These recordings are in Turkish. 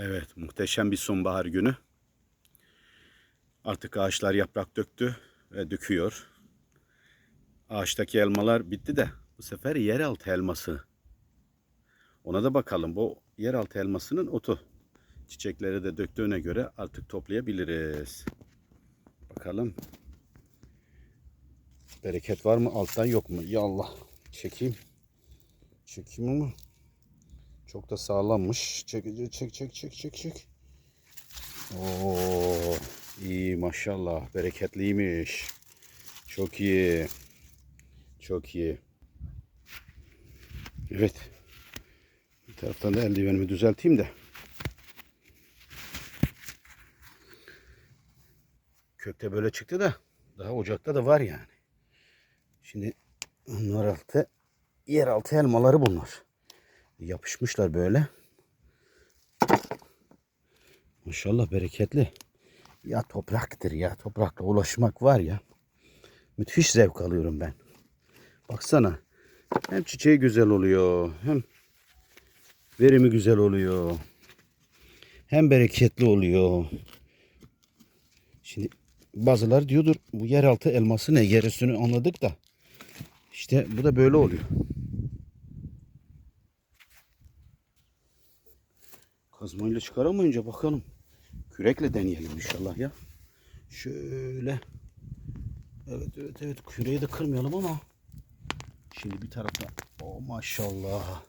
Evet, muhteşem bir sonbahar günü. Artık ağaçlar yaprak döktü ve döküyor. Ağaçtaki elmalar bitti de bu sefer yeraltı elması. Ona da bakalım. Bu yeraltı elmasının otu. Çiçekleri de döktüğüne göre artık toplayabiliriz. Bakalım. Bereket var mı? Alttan yok mu? Ya Allah. Çekeyim. Çekeyim ama. Çok da sağlammış. Çek çek çek çek çek çek. Oo, iyi maşallah. Bereketliymiş. Çok iyi. Çok iyi. Evet. Bir taraftan da eldivenimi düzelteyim de. Kökte böyle çıktı da daha ocakta da var yani. Şimdi bunlar altı yeraltı elmaları bunlar. Yapışmışlar böyle. Maşallah bereketli. Ya topraktır ya. Toprakla ulaşmak var ya. Müthiş zevk alıyorum ben. Baksana. Hem çiçeği güzel oluyor. Hem verimi güzel oluyor. Hem bereketli oluyor. Şimdi bazıları diyordur bu yeraltı elması ne? Gerisini anladık da. İşte bu da böyle oluyor. Kazmayla çıkaramayınca bakalım. Kürekle deneyelim inşallah ya. Şöyle. Evet evet evet küreği de kırmayalım ama. Şimdi bir tarafta. Oh maşallah.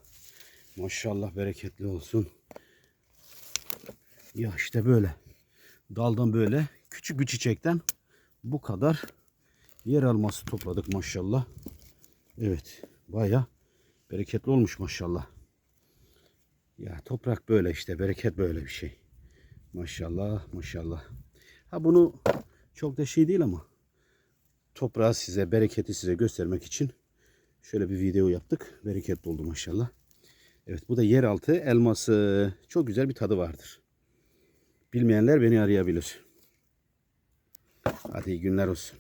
Maşallah bereketli olsun. Ya işte böyle. Daldan böyle küçük bir çiçekten bu kadar yer alması topladık maşallah. Evet baya bereketli olmuş maşallah. Ya toprak böyle işte bereket böyle bir şey. Maşallah maşallah. Ha bunu çok da şey değil ama toprağı size bereketi size göstermek için şöyle bir video yaptık. Bereketli oldu maşallah. Evet bu da yeraltı elması. Çok güzel bir tadı vardır. Bilmeyenler beni arayabilir. Hadi iyi günler olsun.